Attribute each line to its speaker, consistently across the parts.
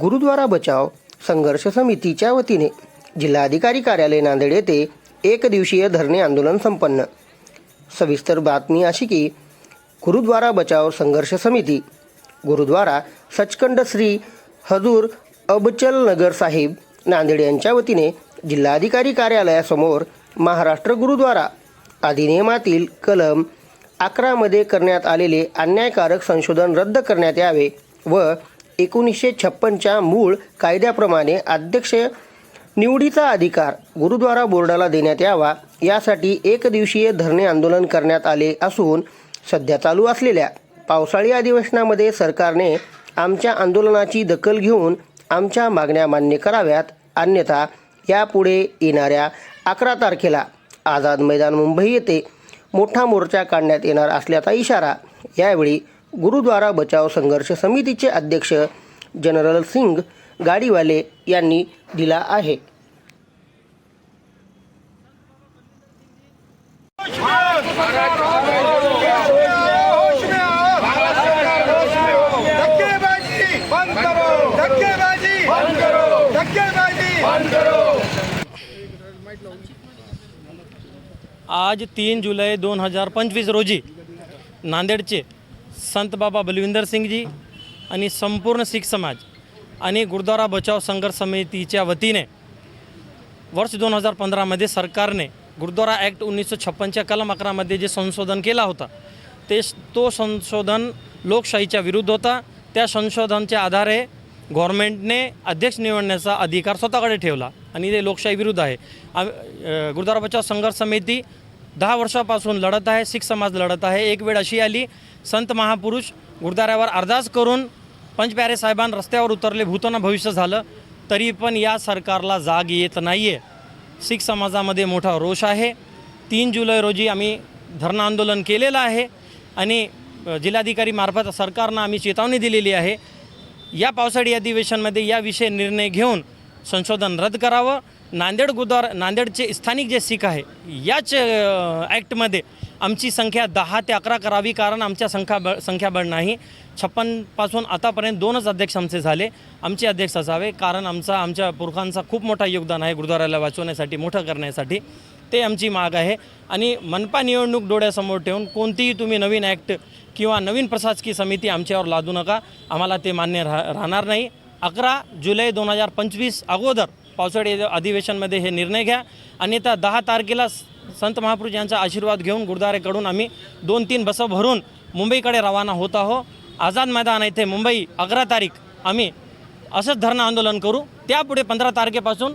Speaker 1: गुरुद्वारा बचाव संघर्ष समितीच्या वतीने जिल्हाधिकारी कार्यालय नांदेड येथे एक दिवसीय धरणे आंदोलन संपन्न. सविस्तर बातमी अशी की गुरुद्वारा बचाव संघर्ष समिती गुरुद्वारा सचखंड श्री हजूर अबचल नगर साहिब नांदेड यांच्या वतीने जिल्हाधिकारी कार्यालयासमोर महाराष्ट्र गुरुद्वारा अधिनियमातील कलम अकरामध्ये करण्यात आलेले अन्यायकारक संशोधन रद्द करण्यात यावे व एकोणीसशे छप्पनच्या मूळ कायद्याप्रमाणे अध्यक्ष निवडीचा अधिकार गुरुद्वारा बोर्डाला देण्यात यावा. यासाठी एकदिवसीय धरणे आंदोलन करण्यात आले असून सध्या चालू असलेल्या पावसाळी अधिवेशनामध्ये सरकारने आमच्या आंदोलनाची दखल घेऊन आमच्या मागण्या मान्य कराव्यात. अन्यथा यापुढे येणाऱ्या अकरा तारखेला आझाद मैदान मुंबई येथे मोठा मोर्चा काढण्यात येणार असल्याचा इशारा यावेळी गुरुद्वारा बचाव संघर्ष समितीचे अध्यक्ष जनरल सिंग गाडीवाले यांनी दिला आहे.
Speaker 2: आज तीन जुलै दोन हजार पंचवीस रोजी नांदेडचे संत बाबा बलविंदर सिंगजी आणि संपूर्ण शीख समाज आणि गुरुद्वारा बचाव संघर्ष समितीच्या वतीने वर्ष दोन हजार पंधरामध्ये सरकारने गुरुद्वारा ॲक्ट उन्नीसशे छप्पनच्या कलम अकरामध्ये जे संशोधन केला होता ते तो संशोधन लोकशाहीच्या विरुद्ध होता. त्या संशोधनच्या आधारे गव्हर्मेंटने अध्यक्ष निवडण्याचा अधिकार स्वतःकडे ठेवला आणि ते लोकशाही विरुद्ध आहे. गुरुद्वारा बचाव संघर्ष समिती दहा वर्षापासून लढत आहे शीख समाज लढत आहे. एक वेळ अशी आली संत महापुरुष गुरुद्वाऱ्यावर अरदास करून पंचप्यारे साहेबान रस्त्यावर उतरले भूताना भविष्य झालं. तरी पण या सरकारला जाग येत नाही आहे शीख समाजामध्ये मोठा रोष आहे. तीन जुलै रोजी आम्ही धरणं आंदोलन केलेलं आहे आणि जिल्हाधिकारी मार्फत सरकारनं आम्ही चेतावणी दिलेली आहे. या पावसाळी अधिवेशनमध्ये याविषयी निर्णय घेऊन संशोधन रद्द करावं. नांदेड गुरुद्वारा नांदेडचे स्थानिक जे शीख आहे याच ॲक्टमध्ये आमची संख्या दहा ते अकरा करावी कारण आमच्या संख्याबळ संख्याबळ नाही. छप्पनपासून आतापर्यंत दोनच अध्यक्ष आमचे झाले. आमचे अध्यक्ष असावे कारण आमचा आमच्या पुरखांचा खूप मोठा योगदान आहे गुरुद्वाराला वाचवण्यासाठी मोठं करण्यासाठी. ते आमची माग आहे. आणि मनपा निवडणूक डोळ्यासमोर ठेवून कोणतीही तुम्ही नवीन ॲक्ट किंवा नवीन प्रशासकीय समिती आमच्यावर लादू नका. आम्हाला ते मान्य राह राहणार नाही. अकरा जुलै दोन हजार पंचवीस अगोदर पावसाळी अधिवेशनमध्ये हे निर्णय घ्या. आणि त्या दहा तारखेला संत महापुरुष यांचा आशीर्वाद घेऊन गुरुद्वारेकडून आम्ही दोन तीन बसं भरून मुंबईकडे रवाना होत आहो आझाद मैदान येथे मुंबई अकरा तारीख आम्ही असंच धरणं आंदोलन करू. त्यापुढे पंधरा तारखेपासून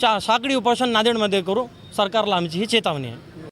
Speaker 2: शा साकडी उपोषण नांदेडमध्ये करू. सरकारला आमची ही चेतावणी आहे.